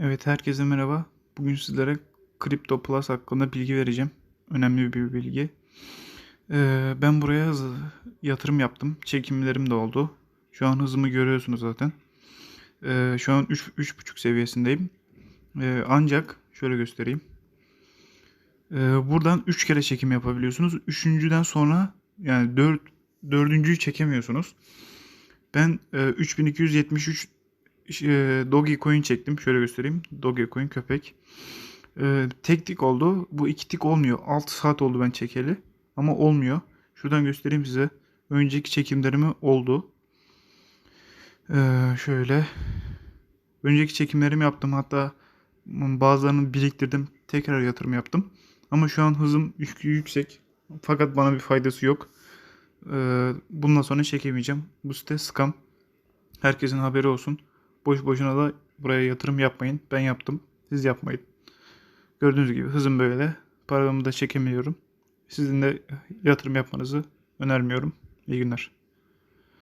Evet, herkese merhaba. Bugün sizlere Crypto Plus hakkında bilgi vereceğim. Önemli bir bilgi. Ee, ben buraya yatırım yaptım. Çekimlerim de oldu. Şu an hızımı görüyorsunuz zaten. Ee, şu an 3 3.5 seviyesindeyim. Ee, ancak şöyle göstereyim. Ee, buradan 3 kere çekim yapabiliyorsunuz. Üçüncüden sonra yani 4 dördüncüyü çekemiyorsunuz. Ben e, 3273 e, Dogecoin çektim. Şöyle göstereyim. Dogecoin köpek. E, tek tik oldu. Bu iki tik olmuyor. 6 saat oldu ben çekeli. Ama olmuyor. Şuradan göstereyim size. Önceki çekimlerimi oldu. E, şöyle. Önceki çekimlerimi yaptım. Hatta bazılarını biriktirdim. Tekrar yatırım yaptım. Ama şu an hızım yük- yüksek. Fakat bana bir faydası yok. E, bundan sonra çekemeyeceğim. Bu site scam. Herkesin haberi olsun. Boş boşuna da buraya yatırım yapmayın. Ben yaptım. Siz yapmayın. Gördüğünüz gibi hızım böyle. Paramı da çekemiyorum. Sizin de yatırım yapmanızı önermiyorum. İyi günler.